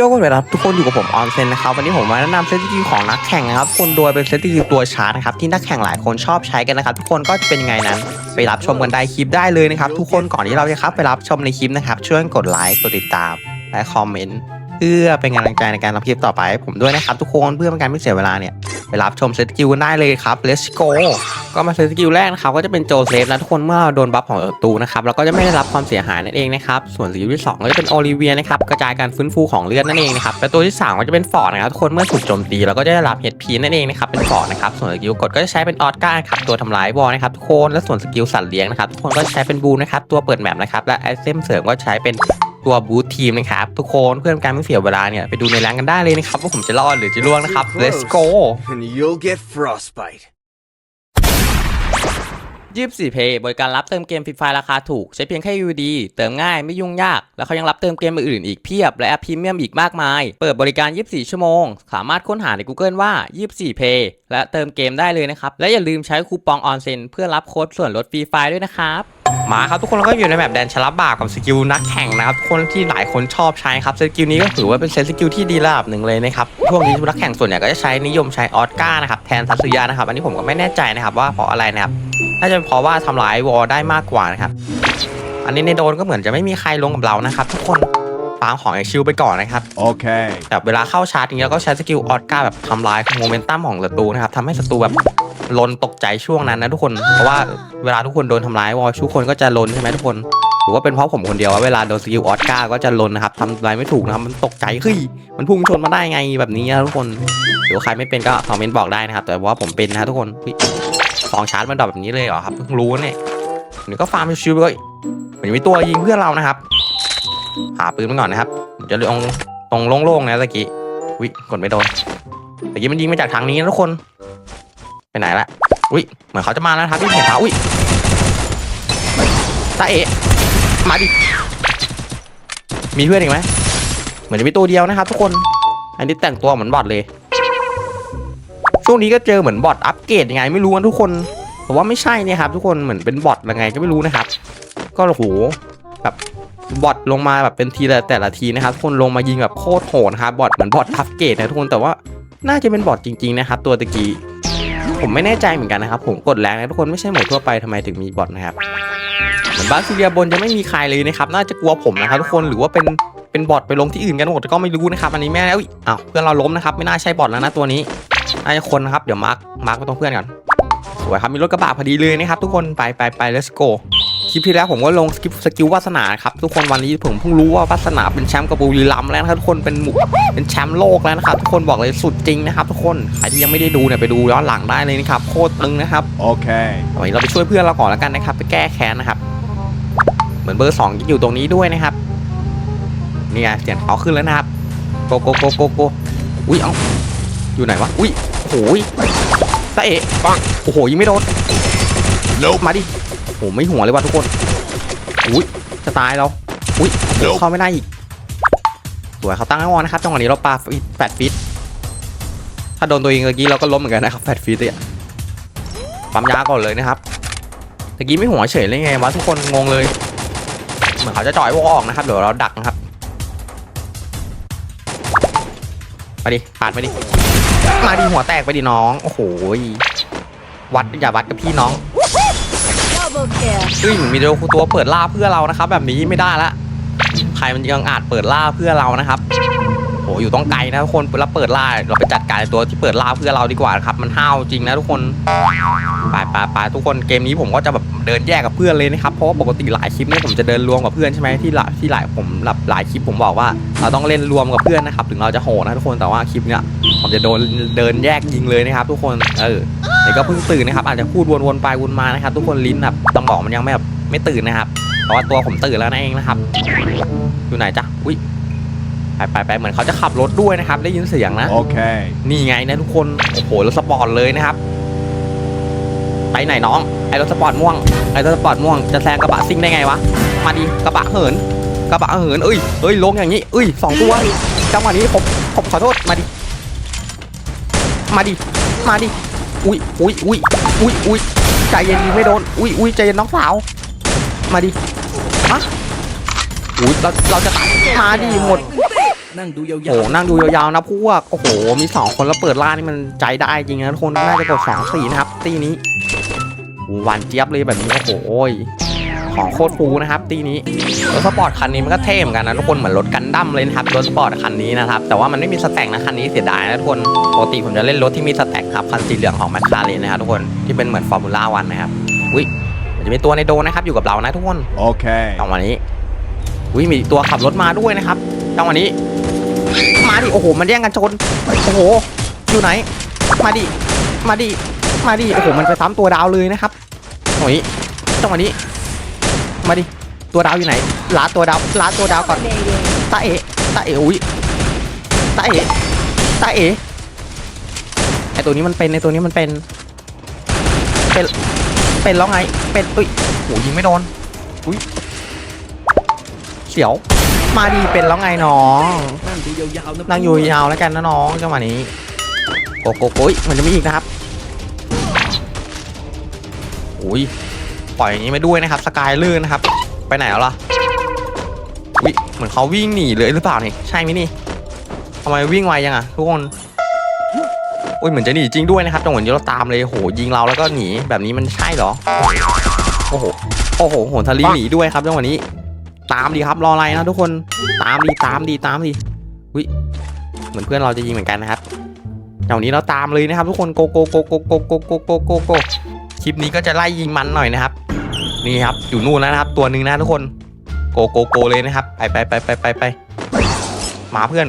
ยกเลยครับทุกคนอยู่กับผมออนเซนนะครับวันนี้ผมมาแนะนำเซตสกิลของนักแข่งนะครับคนโดยเป็นเซตสกิลตัวชาร์ตนะครับที่นักแข่งหลายคนชอบใช้กันนะครับทุกคนก็เป็นยังไงนั้น ไปรับชมกันได้คลิปได้เลยนะครับทุกคนก่อนที่เราจะครับไปรับชมในคลิปนะครับช่วยกดไลค์กดติดตามและคอมเมนต์ พื่อเป็นกำลังใจในการทำคลิปต่อไปให้ผมด้วยนะครับทุกคนเพื่อเป็นการไม่เสียเวลาเนี่ยไปรับชมเซตสกิลกันได้เลยครับ let's go ก็มาเซตสกิลแรกนะครับก็จะเป็นโจเซฟนะทุกคนเมื่อโดนบัฟของศัตรูนะครับเราก็จะไม่ได้รับความเสียหายนั่นเองนะครับส่วนสกิลที่สองก็จะเป็นโอลิเวียนะครับกระจายการฟื้นฟูของเลือดนั่นเองนะครับและตัวที่สามก็จะเป็นฟอร์ดนะครับทุกคนเมื่อถูกโจมตีเราก็จะได้รับ HP นั่นเองนะครับเป็นฟอร์ดนะครับส่วนสกิลกดก็จะใช้เป็นออสการ์ครับตัวทำลายวอลนะครับทุกคนและส่วนสกิลสัตว์เลี้ยงนะครับทุกคนก็ใช้เป็นบูนะครับตัวเปิดแมปนะครับและไอเทมเสริมก็ใช้เป็น ตัวบูททีมนะครับทุกคนเพื่อเป็นการไม่เสียเวลาเนี่ยไปดูในแรงกันได้เลยนะครับว่าผมจะรอดหรือจะล่วงนะครับ let's go and you'll get frostbite. 24 Pay บริการรับเติมเกมฟรีไฟราคาถูก ใช้เพียงแค่ UD เติมง่ายไม่ยุ่งยาก แล้วเขายังรับเติมเกมอื่นๆอีกเพียบ และแอปพรีเมียมอีกมากมาย เปิดบริการ 24 ชั่วโมง สามารถค้นหาใน Google ว่า 24 Pay และเติมเกมได้เลยนะครับ และอย่าลืมใช้คูปองออนเซนเพื่อรับโค้ดส่วนลดฟรีไฟด้วยนะครับ มาครับทุกคนแล้วก็อยู่ในแบบแดนชลับบาปกับสกิลนักแข่งนะครับทุกคนที่หลายคนชอบใช้ครับสกิลนี้ก็ถือว่าเป็นเซตสกิลที่ดีระดับหนึ่งเลยนะครับช่วงนี้นักแข่งส่วนใหญ่ก็จะใช้นิยมใช้ออสการ์นะครับแทนทัตสึยะนะครับอันนี้ผมก็ไม่แน่ใจนะครับว่าเพราะอะไรนะครับน่าจะเป็นเพราะว่าทำลายวอลได้มากกว่านะครับอันนี้ในโดนก็เหมือนจะไม่มีใครลงกับเรานะครับทุกคนฟาร์มของไอชิลไปก่อนนะครับ Okay. แบบเวลาเข้าชาร์จอย่างเงี้ยก็ใช้สกิลออสการ์แบบทำลายโมเมนตัมของศัตรูนะครับทำให้ศัตรูแบบ ลนตกใจช่วงนั้นนะทุกคน เพราะว่าเวลาทุกคนโดนทำร้ายวอลทุกคนก็จะลนใช่ไหมทุกคนหรือว่าเป็นเพราะผมคนเดียวว่าเวลาโดนสกิลออสการ์ก็จะลนนะครับทำอะไรไม่ถูกนะครับมันตกใจเฮ้ยมันพุ่งชนมาได้ไงแบบนี้นะทุกคนหรือว่าใครไม่เป็นก็คอมเมนต์บอกได้นะครับ แต่ว่าผมเป็นนะทุกคนเฮ้ยของชาร์จมันดรอปแบบนี้เลยเหรอครับเพิ่งรู้เนี่ยเดี๋ยวก็ฟาร์มชิวๆเลยเหมือนมีตัวยิงเพื่อนเรานะครับหาปืนมาก่อนนะครับผมจะลงตรงโล่งๆนะตะกี้วิกดไม่โดนตะกี้มันยิงมาจากทางนี้นะทุกคน ไปไหนละอุ้ยเหมือนเขาจะมาแล้วครับพี่เห็นเขาอุ้ยตาเอะมาดิ มีเพื่อนอีกไหมเหมือนจะมีตัวเดียวนะครับทุกคน อันนี้แต่งตัวเหมือนบอทเลย ช่วงนี้ก็เจอเหมือนบอทอัปเกรดยังไงไม่รู้นะทุกคนผมว่าไม่ใช่เนี่ยครับทุกคนเหมือนเป็นบอทยังไงก็ไม่รู้นะครับ ก็โอ้โหแบบบอทลงมาแบบเป็นทีละแต่ละทีนะครับทุกคนลงมายิงแบบโคตรโหดครับบอทเหมือนบอทอัปเกรดนะทุกคนแต่ว่าน่าจะเป็นบอทจริงๆนะครับตัวตะกี้ ผมไม่แน่ใจเหมือนกันนะครับ ผมกดแรงนะทุกคนไม่ใช่หมดทั่วไปทำไมถึงมีบอทนะครับเหมือนบาซิเลียบนจะไม่มีใครเลยนะครับ น่าจะกลัวผมนะครับทุกคนหรือว่าเป็นเป็นบอทไปลงที่อื่นกันหมดก็ไม่รู้นะครับอันนี้แม่แล้วอ้าวเพื่อนเราล้มนะครับไม่น่าใช่บอทแล้วนะตัวนี้น่าจะคนนะครับเดี๋ยวมาร์คมาร์คไปตรงเพื่อนก่อนสวยครับมีรถกระบะพอดีเลยนะครับทุกคนไปไปไป let's go คลิปที่แล้วผมก็ลงสกิปสกิลวาสนาครับทุกคนวันนี้ผมเพิ่งรู้ว่าวาสนาเป็นแชมป์กับบุรีรัมย์แล้วนะครับทุกคนเป็นหมุเป็นแชมป์โลกแล้วนะครับทุกคนบอกเลยสุดจริงนะครับทุกคนใครที่ยังไม่ได้ดูเนี่ยไปดูย้อนหลังได้เลยนะครับโคตรตึงนะครับ Okay. วันนี้เราไปช่วยเพื่อนเราก่อนแล้วกันนะครับ ไปแก้แค้นนะครับ เหมือนเบอร์สองอยู่ตรงนี้ด้วยนะครับนี่ไงเสียงเขาขึ้นแล้วนะครับโกโกโกโกโกอุ้ยเอ้าอยู่ไหนวะอุ้ยโอ้โหยตาเอะปังโอ้โหยิงไม่โดน Nope. มาดิ โอ้ไม่หัวเลยว่ะทุกคน อุ้ยจะตายเราอุ้ย Nope เข้าไม่ได้อีกสวยเขาตั้งไว้วอนนะครับจังหวะนี้เราปาแปดฟิตถ้าโดนตัวเองเมื่อกี้เราก็ล้มเหมือนกันนะครับแปดฟิตเนี่ยปั๊มยาก่อนเลยนะครับเมื่อกี้ไม่หัวเฉยเลยไงวะทุกคนงงเลยเหมือนเขาจะจ่อยวอออกนะครับเดี๋ยวเราดักนะครับมาดิปาดมาดิมาดิหัวแตกไปดิน้องโอ้โหยวัดอย่าวัดกับพี่น้อง Double kill. ซึ่งมีเดลคูตัวเปิดล่าเพื่อเรานะครับ แบบนี้ไม่ได้ละใครมันยังอาจเปิดล่าเพื่อเรานะครับโหอยู่ต้องไกลนะทุกคนแล้วเปิดล่าเราไปจัดการตัวที่เปิดล่าเพื่อเราดีกว่าครับ มันห้าวจริงนะทุกคนไปไปไปทุกคนเกมนี้ผมก็จะแบบเดินแยกกับเพื่อนเลยนะครับเพราะปกติหลายคลิปเนี่ยผมจะเดินรวมกับเพื่อนใช่ไหมที่หลายที่หลายผมหลับหลายคลิปผมบอกว่าเราต้องเล่นรวมกับเพื่อนนะครับถึงเราจะโหดนะทุกคนแต่ว่าคลิปเนี้ยผมจะโดนเดินแยกยิงเลยนะครับ ทุกคนเออ นี่ก็เพิ่งตื่นนะครับอาจจะพูดวนๆไปวนมานะครับทุกคนลิ้นแบบต้องบอกมันยังไม่แบบไม่ตื่นนะครับเพราะว่าตัวผมตื่นแล้วนั่นเองนะครับ อยู่ไหนจ๊ะอุ้ยไปไปไปเหมือนเขาจะขับรถด้วยนะครับ ได้ยินเสียงนะ Okay. นี่ไงนะทุกคนโอ้โหรถสปอร์ตเลยนะครับ ไปไหนน้องไอรถสปอร์ตม่วงไอรถสปอร์ตม่วงจะแซงกระบะซิ่งได้ไงวะมาดิกระบะเหินกระบะเหินเอ้ยเอ้ยลงอย่างนี้เอ้ยสองตัวจังหวะนี้ผมผมขอโทษมาดิมาดิมาดิ อุ้ยอุ้ยอุ้ยอุ้ยอุ้ยใจเย็นยิงไม่โดน อุ้ยอุ้ยใจเย็นน้องสาว มาดิฮะอุ้ยเราเราจะตายมาดิหมด นั่งดูยาวโอ้โหนั่งดูยาวๆนะพวก โอ้โห มีสองคนแล้วเปิดล่านี่มันใจได้จริงนะทุกคนน่าจะกดสองสี่นะครับตีนี้หหวานเจี๊ยบเลยแบบนี้โอ้โห ของโคตรฟูนะครับตีนี้รถสปอร์ตคันนี้มันก็เท่เหมือนกันนะทุกคนเหมือนรถกันดั้มเลยนะครับรถสปอร์ตคันนี้นะครับแต่ว่ามันไม่มีสแต็กนะคันนี้เสียดายนะทุกคนปกติผมจะเล่นรถที่มีสแต็กครับคันสีเหลืองของแมคคาเรนนะครับทุกคนที่เป็นเหมือนฟอร์มูล่าวันนะครับอุ้ยมันจะมีตัวในโดนะครับอยู่กับเรานะทุกคน Okay. จังหวะนี้อุ้ยมีตัวขับรถมาด้วยนะครับจังหวะนี้ มาดิโอ้โหมันแย่งกันชนโอ้โหอยู่ไหน มาดิมาดิมาดิโอ้โหมันไปซ้ำตัวดาวเลยนะครับจังหวะนี้จังหวะนี้ มาดิ ตัวดาวอยู่ไหนลาตัวดาวลาตัวดาวก่อนตาเอ๋ตาเอ๋อุ้ยตาเอ๋ตาเอ๋ไอตัวนี้มันเป็นไอตัวนี้มันเป็น เป็น เป็นแล้วไง เป็นอุ้ยโหยิงไม่โดนอุ้ยเสียว มาดีเป็นแล้วไงน้องนั่งอยู่ยาวแล้วกันนะน้องจังหวะนี้โกโกโกยมันจะมีอีกนะครับอุ้ย ปล่อยอย่างนี้ไม่ด้วยนะครับสกายลื่นนะครับ ไปไหนแล้วล่ะวิเหมือนเขาวิ่งหนีเลยหรือเปล่านี่ใช่ไหมนี่ทำไมวิ่งไวยังอะทุกคนอุ้ยเหมือนจะหนีจริงด้วยนะครับจังหวะนี้เราตามเลยโหยิงเราแล้วก็หนีแบบนี้มันใช่เหรอโอ้โหโอ้โหโหนทะลีหนีด้วยครับจังหวะนี้ ตามดีครับรออะไรนะทุกคนตามดีตามดีตามดีวิเหมือนเพื่อนเราจะยิงเหมือนกันนะครับจังหวะนี้เราตามเลยนะครับ ทุกคนโกโกโกโกโกโกโกโกโกโกคลิปนี้ก็จะไล่ยิงมันหน่อยนะครับ นี่ครับอยู่นู่นแล้วนะครับ ตัวหนึ่งนะทุกคนโกโกโกเลยนะครับ ไปไปไปไปไปไปมาเพื่อน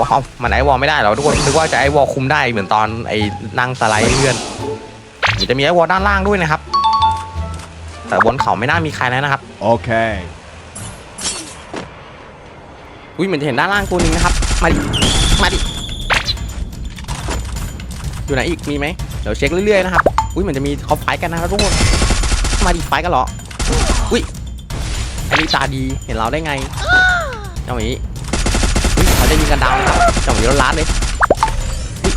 ว้าวมันไอวอลไม่ได้หรอทุกคนนึกว่าจะไอวอลคุมได้เหมือนตอนไอ้นั่งสไลด์เพื่อนมันจะมีไอวอลด้านล่างด้วยนะครับ แต่บนเขาไม่น่ามีใครแล้วนะครับ Okay. อุ้ยเหมือนจะเห็นด้านล่างตัวหนึงนะครับ มาดิมาดิอยู่ไหนอีกมีไหมเดี๋ยวเช็คเรื่อยๆนะครับอุ้ยเหมือนจะมีเขาไฟท์กันนะครับทุกคน มาดิไฟท์กันเหรอ อุ้ยอันนี้ตาดี เห็นเราได้ไงเจ้าหมีอุ้ยเขาจะยิงกันดาวนะครับเจ้าหมีรถลัดเลยอุ๊ย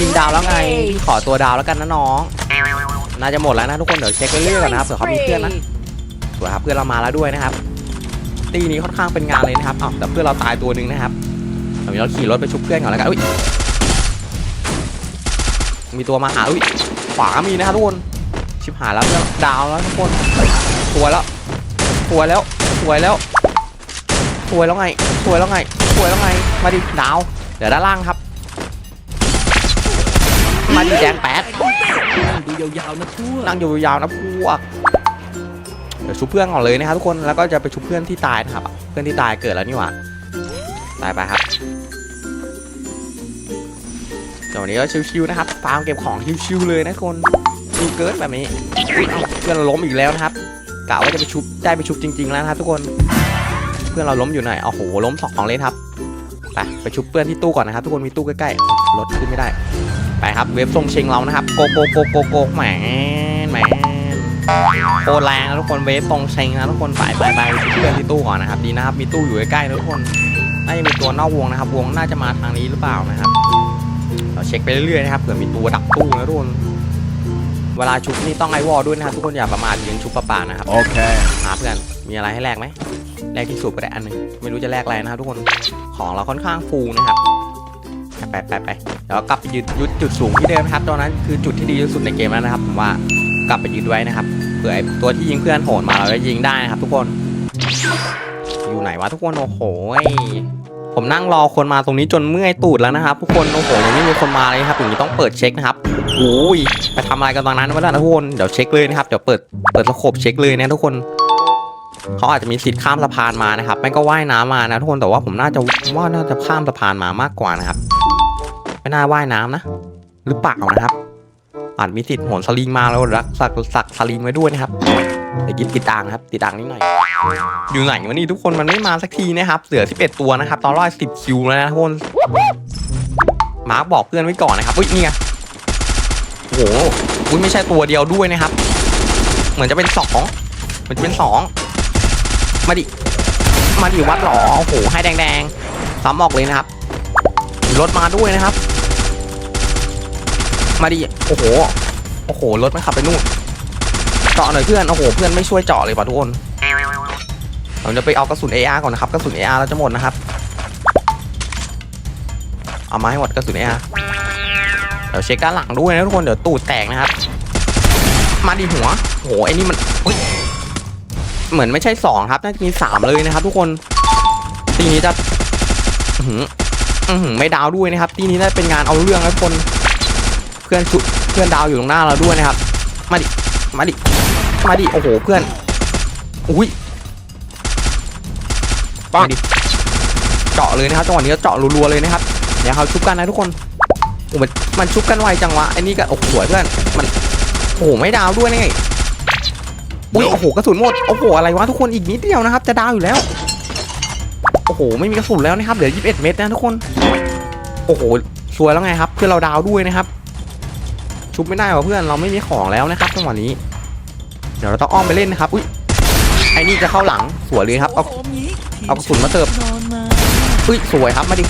ยิงดาวแล้วไง ขอตัวดาวแล้วกันนะน้อง น่าจะหมดแล้วนะทุกคนเดี๋ยวเช็คเรื่อยๆก่อนนะครับเผื่อเขามีเพื่อนนะสวยครับเพื่อนเรามาแล้วด้วยนะครับ ตีนี้ค่อนข้างเป็นงานเลยนะครับอ้าวแต่เพื่อนเราตายตัวหนึ่งนะครับเดี๋ยวเราขี่รถไปชุบเพื่อนก่อนแล้วกันอุ้ยมีตัวมาหาอุ้ยขวามีนะครับทุกคน ชิบหายแล้วเพื่อนดาวแล้วทุกคนสวยแล้วสวยแล้วสวยแล้วสวยแล้วไงสวยแล้วไงสวยแล้วไง มาดิดาวเดี๋ยวด้านล่างครับ มาดิแดงแป๊ดนั่งดูยาวๆนะพวกนั่งอยู่ยาวๆนะพวกเดี๋ยวชุบเพื่อนก่อนเลยนะครับทุกคนแล้วก็จะไปชุบเพื่อนที่ตายนะครับ เพื่อนที่ตายเกิดแล้วนี่หว่าตายไปครับเดี๋ยววันนี้ก็ชิวๆนะครับฟาร์มเก็บของชิวๆเลยนะทุกคน ดูเกิดแบบนี้เพื่อนเราล้มอีกแล้วนะครับกะว่าจะไปชุบได้ไปชุบจริง ๆ แล้วนะครับทุกคน เพื่อนเราล้มอยู่ไหนโอ้โหล้มสองของเลยครับไปไปชุบเพื่อนที่ตู้ก่อนนะครับ ทุกคนมีตู้ใกล้ๆรถขึ้นไม่ได้ ไปครับเว็บทรงเชงเรานะครับโกโกโกโกโกแหมแหมโคตรแรงนะทุกคนเวฟตรงเชงนะทุกคนไปไปไปเพื่อนที่ตู้ก่อนนะครับดีนะครับมีตู้อยู่ใกล้ๆทุกคนน่าจะมีตัวนอกวงนะครับ วงน่าจะมาทางนี้หรือเปล่านะครับ เราเช็คไปเรื่อยๆนะครับเผื่อมีตัวดักตู้นะทุกคน เวลาชุบนี่ต้องไอวอลด้วยนะครับทุกคนอย่าประมาทยิงชุบประปานะครับ Okay. หาเพื่อนมีอะไรให้แลกไหมแลกที่สูบก็ได้อันหนึงไม่รู้จะแลกอะไรนะครับทุกคนของเราค่อนข้างฟูนะครับไปไปไปเดี๋ยวกลับไปยืนยุดจุดสูงที่เดิมนะครับตอนนั้นคือจุดที่ดีที่สุดในเกมแล้วนะครับผมว่ากลับไปยืนไว้นะครับเผื่อไอ้ตัวที่ยิงเพื่อนโหนมาเราจะยิงได้นะครับ ทุกคน อยู่ไหนวะทุกคนโอ้โหย ผมนั่งรอคนมาตรงนี้จนเมื่อยตูดแล้วนะครับทุกคนโอ้โหยังไม่มีคนมาเลยครับอย่างนี้ต้องเปิดเช็คนะครับโอ้ยไปทำอะไรกันตอนนั้นวะล่ะทุกคนเดี๋ยวเช็คเลยนะครับเดี๋ยวเปิดเปิดสโคปเช็คเลยนะทุกคนเขาอาจจะมีสิทธิ์ข้ามสะพานมานะครับไม่ก็ว่ายน้ำมานะทุกคนแต่ว่าผมน่าจะว่าน่าจะข้ามสะพานมามากกว่านะครับไม่น่าว่ายน้ำนะ หรือเปล่านะครับอาจมีสิทธิ์โหนสลิงมาแล้วรักสักสักสลิงไว้ด้วยนะครับ เดี๋ยวกินติดอ่างครับ ติดอ่างนิดหน่อย อยู่ไหนวันนี้ทุกคนมันไม่มาสักทีนะครับเหลือ 11 ตัวนะครับ ตอนร้อยสิบคิวแล้วนะทุกคน มาร์คบอกเพื่อนไว้ก่อนนะครับอุ้ยนี่ไงโอ้โหอุ้ยไม่ใช่ตัวเดียวด้วยนะครับ เหมือนจะเป็นสองเหมือนจะเป็นสองมาดิ มาดิวัดหรอโอ้โหให้แดงๆซ้ำออกเลยนะครับรถมาด้วยนะครับ มาดิ โอ้โห โอ้โห รถมันขับไปนู่น เจาะหน่อยเพื่อนโอ้โหเพื่อนไม่ช่วยเจาะเลยป่ะทุกคนผมจะไปเอากระสุน AR ก่อนนะครับกระสุน AR เราจะหมดนะครับ เอามาให้หมดกระสุน AR เดี๋ยวเช็คด้านหลังด้วยนะทุกคนเดี๋ยวตูดแตกนะครับ มาดีหัวโหไอ้นี่มันเหมือนไม่ใช่สองครับน่าจะมีสามเลยนะครับ ทุกคนทีนี้จะอื้อหืออื้อหือไม่ดาวด้วยนะครับทีนี้น่าเป็นงานเอาเรื่องนะทุกคน เพื่อนชุเพื่อนดาวอยู่ตรงหน้าเราด้วยนะครับ มาดิ มาดิ มาดิ โอ้โห เพื่อน อุ้ยปังดิเจาะเลยนะครับจังหวะนี้ก็เจาะรัวๆเลยนะครับเดี๋ยวเขาชุบกันนะทุกคนโอ้มันมันชุบกันไวจังวะไอ้นี่ก็โอ้โหสวยเพื่อนมันโอ้โหไม่ดาวด้วยนี่ไงอุ้ยโอ้โหกระสุนหมดโอ้โหอะไรวะทุกคนอีกนิดเดียวนะครับ จะดาวอยู่แล้วโอ้โหไม่มีกระสุนแล้วนะครับเหลือ21 เม็ดนะทุกคนโอ้โหสวยแล้วไงครับเพื่อนเราดาวด้วยนะครับ ชุบไม่ได้ว่ะเพื่อนเราไม่มีของแล้วนะครับจังหวะนี้เดี๋ยวเราต้องอ้อมไปเล่นนะครับอุ้ยไอ้นี่จะเข้าหลังสวยเลยครับเอาเอากระสุนมาเติบนอนมาอุ้ยสวยครับมาดิ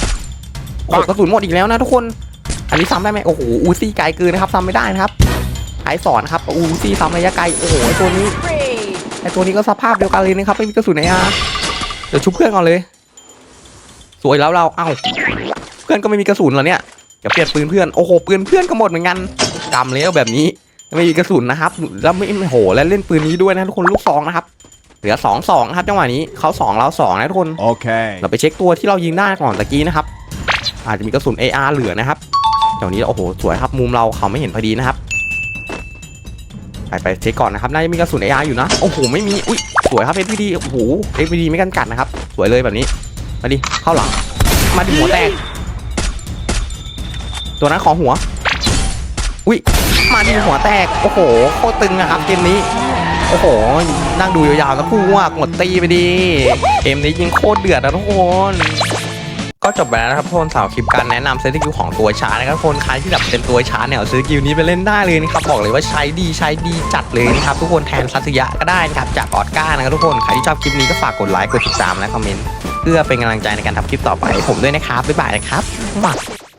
โอ้กระสุนหมดอีกแล้วนะทุกคน อันนี้ซ้ำได้ไหมโอ้โหอูซี่ไกลเกินนะครับซ้ำไม่ได้นะครับไอสอนครับอูซี่ซ้ำระยะไกลโอ้โหไอตัวนี้ไอตัวนี้ก็สภาพเดียวกันเลยนะครับไม่มีกระสุนไหนอะเดี๋ยวชุบเพื่อนก่อนเลย สวยแล้วเราเอ้าเพื่อนก็ไม่มีกระสุนเหรอเนี่ยเดี๋ยวเปลี่ยนปืนเพื่อนโอ้โหปืนเพื่อนก็หมดเหมือนกันกำแล้วแบบนี้ ไม่มีกระสุนนะครับ แล้วไม่โอ้โหแล้วเล่นปืนนี้ด้วยนะทุกคนลูกซองนะครับ เหลือสองสองนะครับจังหวะนี้เขาสองเราสองนะทุกคน Okay. เราไปเช็คตัวที่เรายิงได้ก่อนตะกี้นะครับ อาจจะมีกระสุน AR เหลือนะครับเดี๋ยวนี้โอ้โหสวยครับมุมเราเขาไม่เห็นพอดีนะครับไปไปเช็คก่อนนะครับน่าจะมีกระสุน AR อยู่นะโอ้โหไม่มีอุ้ยสวยครับ FPD โอ้โห FPD ไม่กันกัดนะครับ สวยเลยแบบนี้มาดิเข้าหลังมาดิหัวแตกตัวนั้นขอหัว อุ้ยมาดิหัวแตก โอ้โห โคตรตึงนะครับเกมนี้ โอ้โห นั่งดูยาวๆนะพูว่าหมดตีไปดี เกมนี้ยิงโคตรเดือดนะทุกคนก็จบไปแล้วนะครับทุกคนสำหรับคลิปการแนะนำเซตกิลของตัวช้านะครับทุกคนใครที่แบบเป็นตัวช้าเนี่ยเอาซื้อกิลนี้ไปเล่นได้เลยนะครับบอกเลยว่าใช้ดีใช้ดีจัดเลยนะครับทุกคนแทนซัตยะก็ได้นะครับจากออสกานะครับทุกคนใครที่ชอบคลิปนี้ก็ฝากกดไลค์กดติดตามและคอมเมนต์เพื่อเป็นกำลังใจในการทำคลิปต่อไปให้ผมด้วยนะครับบ๊ายบายนะครับมา